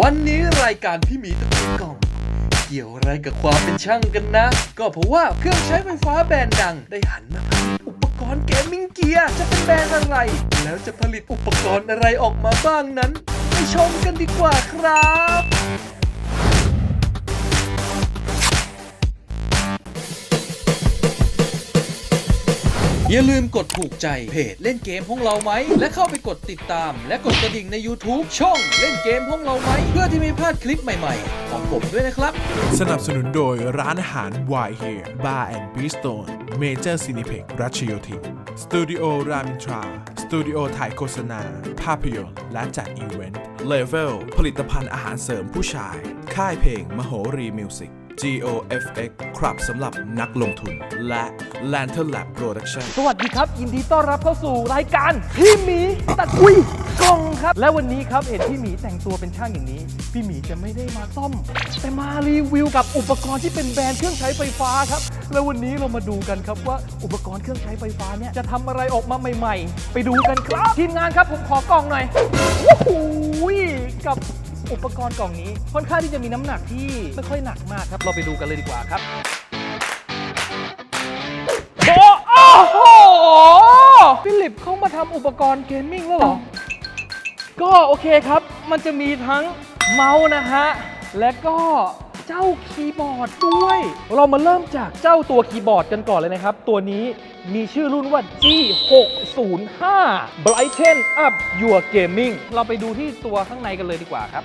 วันนี้รายการพี่หมีตะกุกกล่อง เกี่ยวอะไรกับความเป็นช่างกันนะ ก็เพราะว่าเครื่องใช้ไฟฟ้าแบรนด์ดังได้หันมาผลิตอุปกรณ์เกมมิ่งเกียร์จะเป็นแบรนด์อะไร แล้วจะผลิตอุปกรณ์อะไรออกมาบ้างนั้น ไปชมกันดีกว่าครับ อย่าลืมกดถูกใจเพจเล่นเกมของเราไหม และเข้าไปกดติดตาม และกดกระดิ่งใน YouTube ช่องเล่นเกมของเราไหม เพื่อที่ไม่พลาดคลิปใหม่ๆ ของผมด้วยนะครับ สนับสนุนโดยร้านอาหาร Why Here Bar and Bistro Major Cineplex รัชโยธินสตูดิโอรามินทราสตูดิโอถ่ายโฆษณา ภาพยนตร์และจัดอีเวนต์ Level ผลิตภัณฑ์อาหารเสริมผู้ชาย ค่ายเพลงมโหรีมิวสิก GOFX ครับสำหรับนักลงทุน และ Lantern Lab Production สวัสดีครับ ยินดีต้อนรับเข้าสู่รายการพี่หมีตัดอุ้ยกล่องครับ และวันนี้ครับเห็นพี่หมีแต่งตัวเป็นช่างอย่างนี้ พี่หมีจะไม่ได้มาซ่อม แต่มารีวิวกับอุปกรณ์ที่เป็นแบรนด์เครื่องใช้ไฟฟ้าครับ แล้ววันนี้เรามาดูกันครับว่าอุปกรณ์เครื่องใช้ไฟฟ้าเนี่ยจะทำอะไรออกมาใหม่ ๆ ไปดูกันครับ ทีมงานครับผมขอกล่องหน่อยโอ้โหกับ อุปกรณ์กล่องนี้ค่อนข้างที่จะมีน้ำหนักที่ไม่ค่อยหนักมากครับ เราไปดูกันเลยดีกว่าครับ โอ้โอ้โหฟิลิปเขามาทำอุปกรณ์เกมมิ่งแล้วเหรอ ก็โอเคครับ มันจะมีทั้งเมาส์นะฮะ และก็ เจ้าคีย์บอร์ดด้วย เรามาเริ่มจากเจ้าตัวคีย์บอร์ดกันก่อนเลยนะครับ ตัวนี้มีชื่อรุ่นว่า G605 Brighten Up Your Gaming เราไปดูที่ตัวข้างในกันเลยดีกว่าครับ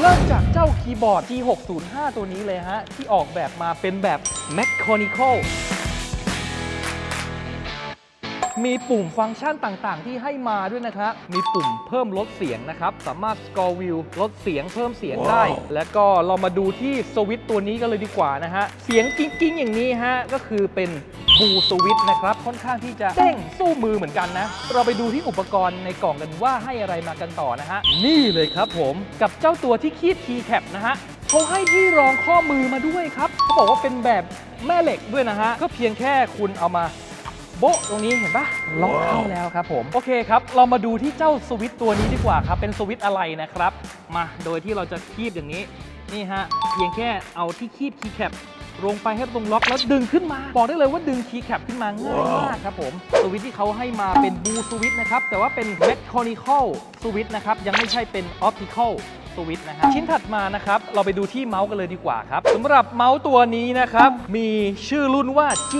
เริ่มจากเจ้าคีย์บอร์ด G605 ตัวนี้เลยฮะ ที่ออกแบบมาเป็นแบบ Mechanical มีปุ่มฟังก์ชันต่างๆ ที่ให้มาด้วยนะครับมีปุ่มเพิ่มลดเสียงนะครับ สามารถ score view ลดเสียงเพิ่มเสียงได้ แล้วก็เรามาดูที่สวิตช์ตัวนี้กันเลยดีกว่านะฮะ เสียงกิ้งๆ อย่างนี้ฮะ ก็คือเป็นบูสวิตช์นะครับ ค่อนข้างที่จะเด้งสู้มือเหมือนกันนะ เราไปดูที่อุปกรณ์ในกล่องกันว่าให้อะไรมากันต่อนะฮะ นี่เลยครับผมกับเจ้าตัวที่คีบคีย์แคปนะฮะเขาให้ที่รองข้อมือมาด้วยครับเขาบอกว่าเป็นแบบแม่เหล็กด้วยนะฮะ ก็เพียงแค่คุณเอามา โบ๊ะตรงนี้เห็นปะล็อกเข้าแล้วครับผม โอเคครับ เรามาดูที่เจ้าสวิตช์ตัวนี้ดีกว่าครับ เป็นสวิตช์อะไรนะครับ มาโดยที่เราจะคีบอย่างนี้ นี่ฮะ เพียงแค่เอาที่คีบคีย์แคปลงไปให้ตรงล็อกแล้วดึงขึ้นมา บอกได้เลยว่าดึงคีย์แคปขึ้นมาง่ายมากครับผม สวิตช์ที่เขาให้มาเป็นบูสวิตช์นะครับ แต่ว่าเป็น mechanical สวิตช์นะครับ ยังไม่ใช่เป็น optical สวิตช์นะฮะชิ้นถัดมานะครับ เราไปดูที่เมาส์กันเลยดีกว่าครับสำหรับเมาส์ตัวนี้นะครับ มีชื่อรุ่นว่า G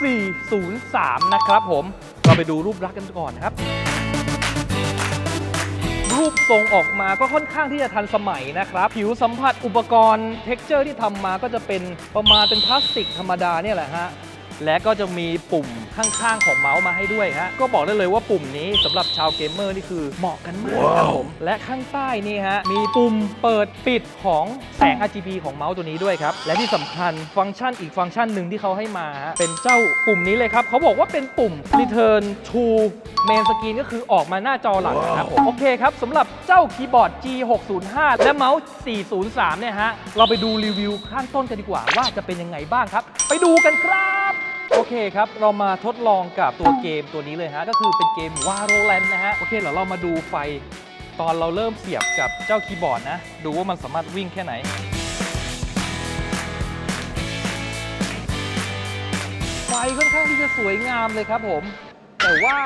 403 นะครับผม เราไปดูรูปลักษณ์กันก่อนนะครับ รูปทรงออกมาก็ค่อนข้างที่จะทันสมัยนะครับ ผิวสัมผัสอุปกรณ์เท็กเจอร์ที่ทำมาก็จะเป็นประมาณเป็นพลาสติกธรรมดาเนี่ยแหละฮะ และก็จะมีปุ่มข้างๆของเมาส์มาให้ด้วยฮะก็บอกได้เลยว่าปุ่มนี้สำหรับชาวเกมเมอร์นี่คือเหมาะกันมากครับผมและข้างใต้นี่ฮะมีปุ่มเปิดปิดของแสง RGB ของเมาส์ตัวนี้ด้วยครับและที่สำคัญฟังก์ชันอีกฟังก์ชันหนึ่งที่เขาให้มาฮะเป็นเจ้าปุ่มนี้เลยครับเขาบอกว่าเป็นปุ่ม return to main screen ก็คือออกมาหน้าจอหลักนะครับผมโอเคครับสำหรับเจ้าคีย์บอร์ด G605 และเมาส์ 403 เนี่ยฮะ เราไปดูรีวิวข้างต้นกันดีกว่าว่าจะเป็นยังไงบ้างครับ ไปดูกันครับ โอเคครับ เรามาทดลองกับตัวเกมตัวนี้เลยฮะ ก็คือเป็นเกมวาโรแลนนะฮะ โอเคเดี๋ยวเรามาดูไฟตอนเราเริ่มเสียบกับเจ้าคีย์บอร์ดนะ ดูว่ามันสามารถวิ่งแค่ไหน ไฟค่อนข้างที่จะสวยงามเลยครับผม แต่ว่า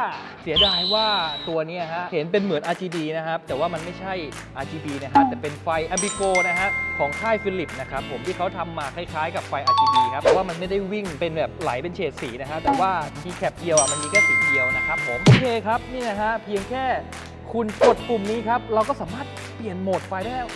เสียดายว่าตัวนี้ฮะเห็นเป็นเหมือน RGB นะครับ แต่ว่ามันไม่ใช่ RGB นะฮะแต่เป็นไฟ a m b i g o นะฮะของค่ายฟิลิปนะครับผมที่เขาทำมาคล้ายๆ กับไฟ RGB ครับแต่ว่ามันไม่ได้วิ่งเป็นแบบไหลเป็นเฉดสีนะฮะแต่ว่าคีย์แคปเดียวอะมันมีแค่สีเดียวนะครับผมโอเคครับนี่นะฮะเพียงแค่คุณกดปุ่มนี้ครับเราก็สามารถเปลี่ยนโหมดไฟได้แล้ว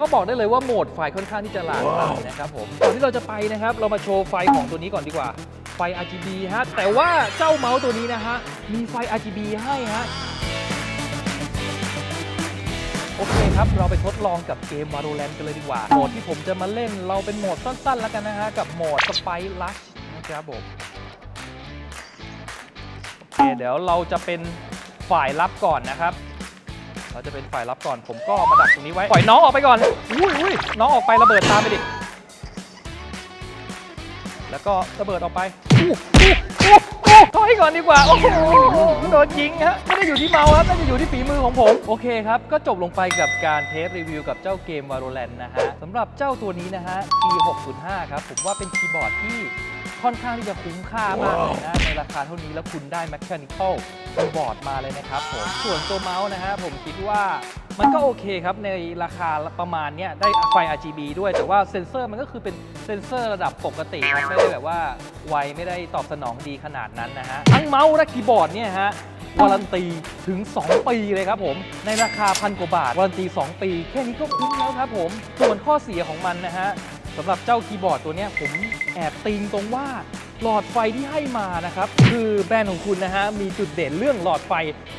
ก็บอกได้เลยว่าโหมดไฟค่อนข้างที่จะหลากหลายนะครับผมก่อนที่เราจะไปนะครับ เรามาโชว์ไฟของตัวนี้ก่อนดีกว่า ไฟ RGB ฮะ แต่ว่าเจ้าเมาส์ตัวนี้นะฮะ มีไฟ RGB ให้ฮะ โอเคครับ เราไปทดลองกับเกม Valorant กันเลยดีกว่า โหมดที่ผมจะมาเล่นเราเป็นโหมดสั้นๆ แล้วกันนะฮะ กับโหมด Spy Rush นะครับผมโอเค เดี๋ยวเราจะเป็นฝ่ายรับก่อนนะครับ เราจะเป็นฝ่ายรับก่อน ผมก็มาดักตรงนี้ไว้ ปล่อยน้องออกไปก่อน อุ้ยอุ้ยน้องออกไประเบิดตามไปดิ แล้วก็ระเบิดออกไป ถอยก่อนดีกว่า โอ้โหโดนยิงฮะ ไม่ได้อยู่ที่เมาครับน่าจะอยู่ที่ฝีมือของผม โอเคครับ ก็จบลงไปกับการเทสรีวิวกับเจ้าเกม Valorant นะฮะสำหรับเจ้าตัวนี้นะฮะ T605 ครับ ผมว่าเป็นคีย์บอร์ดที่ ค่อนข้างที่จะคุ้มค่ามากเลยนะในราคาเท่านี้แล้วคุณได้ Mechanical คีย์บอร์ดมาเลยนะครับผมส่วนตัวเมาส์นะฮะผมคิดว่ามันก็โอเคครับในราคาประมาณเนี้ยได้ไฟ RGB ด้วยแต่ว่าเซนเซอร์มันก็คือเป็นเซนเซอร์ระดับปกติครับไม่ได้แบบว่าไวไม่ได้ตอบสนองดีขนาดนั้นนะฮะทั้งเมาส์และคีย์บอร์ดเนี่ยฮะวารันตีถึง 2 ปีเลยครับผม ในราคาพันกว่าบาท วารันตี 2 ปี แค่นี้ก็คุ้มแล้วครับผม ส่วนข้อเสียของมันนะฮะ สำหรับเจ้าคีย์บอร์ดตัวนี้ผมแอบติงตรงว่าหลอดไฟที่ให้มานะครับ คือแบรนด์ของคุณนะฮะ มีจุดเด่นเรื่องหลอดไฟ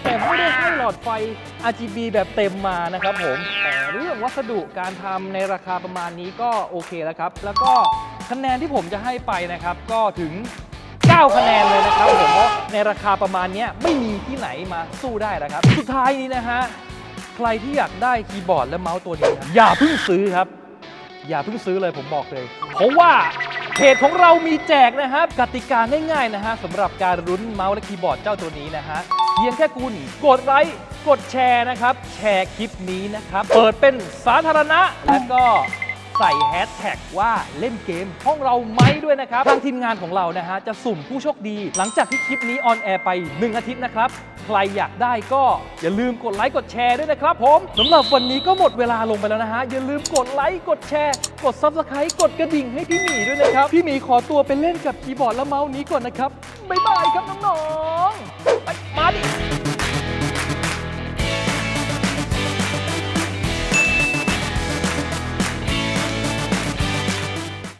แต่ไม่ได้ให้หลอดไฟ RGB แบบเต็มมานะครับผม แต่เรื่องวัสดุการทำในราคาประมาณนี้ก็โอเคแล้วครับ แล้วก็คะแนนที่ผมจะให้ไปนะครับ ก็ถึง 9 คะแนนเลยนะครับผมเพราะในราคาประมาณนี้ไม่มีที่ไหนมาสู้ได้แล้วครับ สุดท้ายนี้นะฮะใครที่อยากได้คีย์บอร์ดและเมาส์ตัวนี้นะอย่าเพิ่งซื้อครับ อย่าเพิ่งซื้อเลยผมบอกเลย เพราะว่าเพจของเรามีแจกนะครับกติกาง่ายๆนะฮะสำหรับการรุ้นเมาส์และคีย์บอร์ดเจ้าตัวนี้นะฮะเพียงแค่คุณกดไลค์กดแชร์นะครับ แชร์คลิปนี้นะครับ เปิดเป็นสาธารณะแล้วก็ ใส่แฮชแท็กว่าเล่นเกมห้องเราไหมด้วยนะครับ ทางทีมงานของเรานะฮะ จะสุ่มผู้โชคดี หลังจากที่คลิปนี้ออนแอร์ไป 1 อาทิตย์นะครับ ใครอยากได้ก็อย่าลืมกดไลค์กดแชร์ด้วยนะครับผมสำหรับวันนี้ก็หมดเวลาลงไปแล้วนะฮะ อย่าลืมกดไลค์กดแชร์ กด Subscribe กดกระดิ่งให้พี่หมีด้วยนะครับ พี่หมีขอตัวไปเล่นกับคีย์บอร์ดและเมาส์นี้ก่อนนะครับบ๊ายบายครับน้องๆไปมาดิ